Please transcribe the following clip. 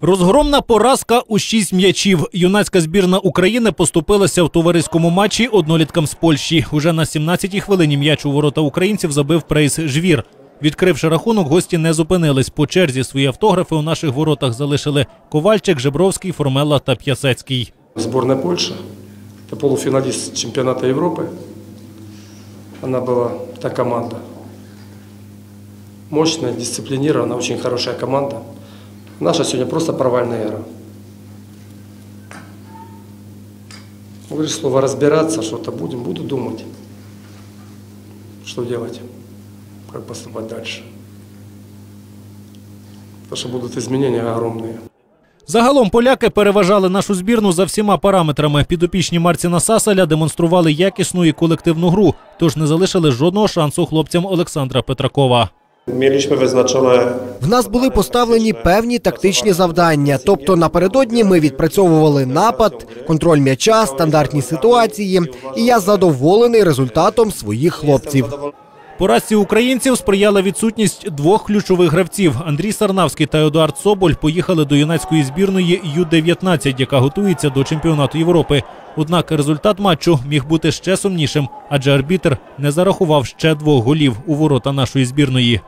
Розгромна поразка у шість м'ячів. Юнацька збірна України поступилася в товариському матчі одноліткам з Польщі. Уже на 17-й хвилині м'яч у ворота українців забив прейс Жвір. Відкривши рахунок, гості не зупинились. По черзі свої автографи у наших воротах залишили Ковальчик, Жебровський, Формела та П'ясецький. Сборная Польши, это полуфиналист чемпионата Европы. Она была, та команда, мощная, дисциплинированная, очень хорошая команда. Наша сегодня просто провальная игра. Говоришь слово разбираться, что-то будем, буду думать, что делать, как поступать дальше. Потому что будут изменения огромные. Загалом поляки переважали нашу збірну за всіма параметрами. Підопічні Марціна Сасаля демонстрували якісну і колективну гру, тож не залишили жодного шансу хлопцям Олександра Петракова. Mieliśmy wyznaczone В нас були поставлені певні тактичні завдання. Тобто напередодні ми відпрацьовували напад, контроль м'яча, стандартні ситуації. І я задоволений результатом своїх хлопців. Поразці українців сприяла відсутність двох ключових гравців. Андрій Сарнавський та Едуард Соболь поїхали до юнацької збірної Ю-19, яка готується до чемпіонату Європи. Однак результат матчу міг бути ще сумнішим, адже арбітр не зарахував ще двох голів у ворота нашої збірної.